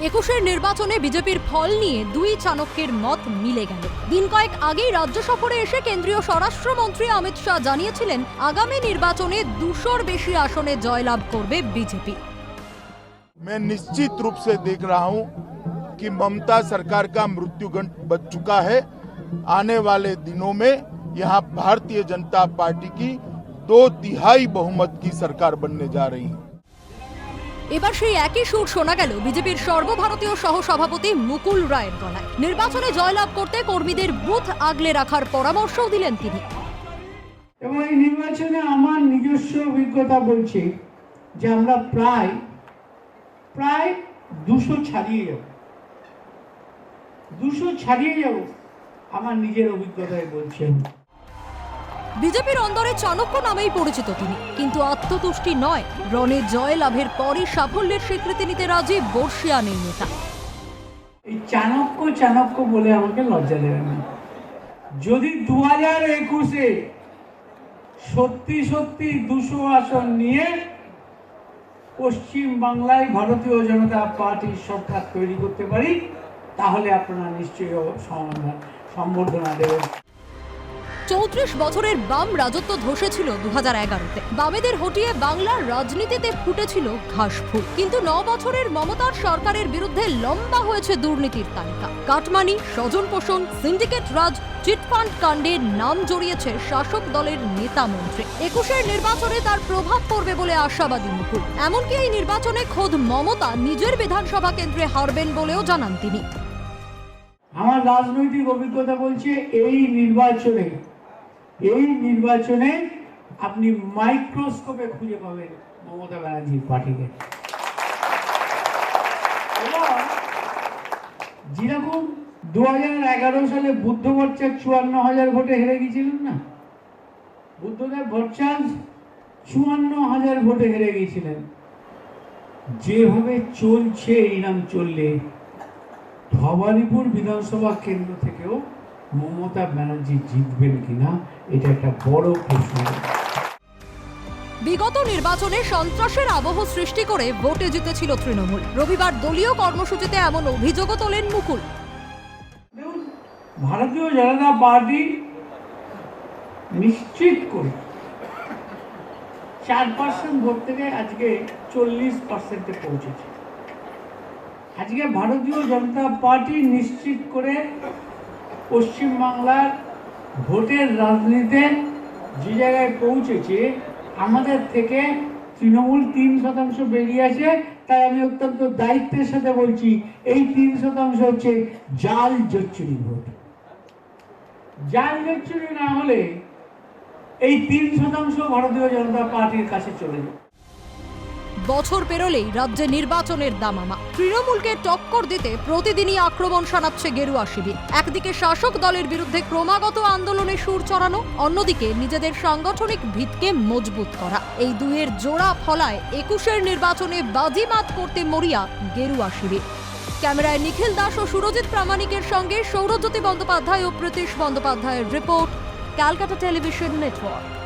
একুশের নির্বাচনে বিজেপির ফল নিয়ে দুই চাণক্যের মত মিলে গেল দিন কয়েক আগেই রাজ্য সফরে এসে কেন্দ্রীয় স্বরাষ্ট্রমন্ত্রী অমিত শাহ জানিয়েছিলেন আগামী নির্বাচনে দুশোর বেশি আসনে জয়লাভ করবে বিজেপি मैं निश्चित रूप से देख रहा हूं कि ममता सरकार का मृत्युगंड बच चुका है आने वाले दिनों में यहां भारतीय जनता पार्टी की दो तिहाई बहुमत की सरकार बनने जा रही है এবার সেই একই সুর শোনা গেল বিজেপির সর্বভারতীয় সহসভাপতি মুকুল রায়ের গলায়। নির্বাচনে জয়লাভ করতে কর্মীদের বুথ আগলে রাখার পরামর্শও দিলেন তিনি। এবং এই নির্বাচনে আমার নিজস্ব অভিজ্ঞতা বলছে যে আমরা প্রায় প্রায় দুশো ছাড়িয়ে যাব। দুশো ছাড়িয়ে যাব, আমার নিজের অভিজ্ঞতায় বলছে বিজেপির অন্দরে চাণক্য নামেই পরিচিত তিনি। কিন্তু আত্মতুষ্টি নয়, রণে জয় লাভের পরই সাফল্যের স্বীকৃতি নিতে রাজি বর্ষিয়ান এই নেতা। এই চাণক্য চাণক্য বলে আমাকে লজ্জা দেবে না। যদি দু হাজার একুশে সত্যি সত্যি দুশো আসন নিয়ে পশ্চিম বাংলায় ভারতীয় জনতা পার্টির সরকার তৈরি করতে পারি, তাহলে আপনারা নিশ্চয়ই সম্বর্ধনা দেবেন। চৌত্রিশ বছরের বাম রাজত্ব ধসেছিল দু হাজার এগারোতে। বামেদের হটিয়ে বাংলার রাজনীতিতে ফুটেছিল ঘাসফুল কিন্তু ন বছরের মমতার সরকারের বিরুদ্ধে লম্বা হয়েছে দুর্নীতির তালিকা। কাটমানি স্বজন পোষণ সিন্ডিকেট রাজ, চিটফান্ড কাণ্ডে নাম জড়িয়েছে শাসক দলের নেতা মন্ত্রী। একুশের নির্বাচনে তার প্রভাব পড়বে বলে আশাবাদী মুকুল। এমনকি এই নির্বাচনে খোদ মমতা নিজের বিধানসভা কেন্দ্রে হারবেন বলেও জানান তিনি। আমার রাজনৈতিক অভিজ্ঞতা বলছে, এই নির্বাচনে এই নির্বাচনে আপনি মাইক্রোস্কোপে খুঁজে পাবেন মমতা ব্যানার্জির পার্টিকে। যেরকম দু হাজার এগারো সালে বুদ্ধ ভট্টাচার্য চুয়ান্ন হাজার ভোটে হেরে গিয়েছিলেন না? বুদ্ধদেব ভট্টাচার্য চুয়ান্ন হাজার ভোটে হেরে গিয়েছিলেন। যেভাবে চলছে, এই নাম চললে ভবানীপুর বিধানসভা কেন্দ্র থেকেও মমতা ব্যানার্জি জিতবেন কিনা এটা একটা বড় প্রশ্ন। বিগত নির্বাচনে সন্ত্রাসের আবহ সৃষ্টি করে ভোটে জিতেছিল তৃণমূল। রবিবার দলীয় কর্মসূচিতে এমন অভিযোগও তোলেন মুকুল। ভারতীয় জনতা পার্টি নিশ্চিত করে চার পার্সেন্ট ভোট থেকে আজকে চল্লিশ পার্সেন্টে পৌঁছেছে। আজকে ভারতীয় জনতা পার্টি নিশ্চিত করে পশ্চিমবাংলার ভোটের রাজনীতিতে যে জায়গায় পৌঁছেছে, আমাদের থেকে তৃণমূল তিন শতাংশ বেরিয়ে আছে। তাই আমি অত্যন্ত দায়িত্বের সাথে বলছি, এই তিন শতাংশ হচ্ছে জাল জচ্চুরি ভোট। জাল জচ্চুরি না হলে এই তিন শতাংশ ভারতীয় জনতা পার্টির কাছে চলে যাবে। বছর পেরোলেই রাজ্যে নির্বাচনের দামামা। তৃণমূলকে টক্কর দিতে প্রতিদিনই আক্রমণ শানাচ্ছে গেরুয়া শিবির। একদিকে শাসক দলের বিরুদ্ধে ক্রমাগত আন্দোলনে সুর চড়ানো, অন্যদিকে নিজেদের সাংগঠনিক ভিতকে মজবুত করা। এই দুয়ের জোড়া ফলায় একুশের নির্বাচনে বাজিমাত করতে মরিয়া গেরুয়া শিবির। ক্যামেরায় নিখিল দাস ও সুরজিৎ প্রামাণিকের সঙ্গে সৌরজ্যোতি বন্দ্যোপাধ্যায় ও প্রীতিশ বন্দ্যোপাধ্যায়ের রিপোর্ট, ক্যালকাটা টেলিভিশন নেটওয়ার্ক।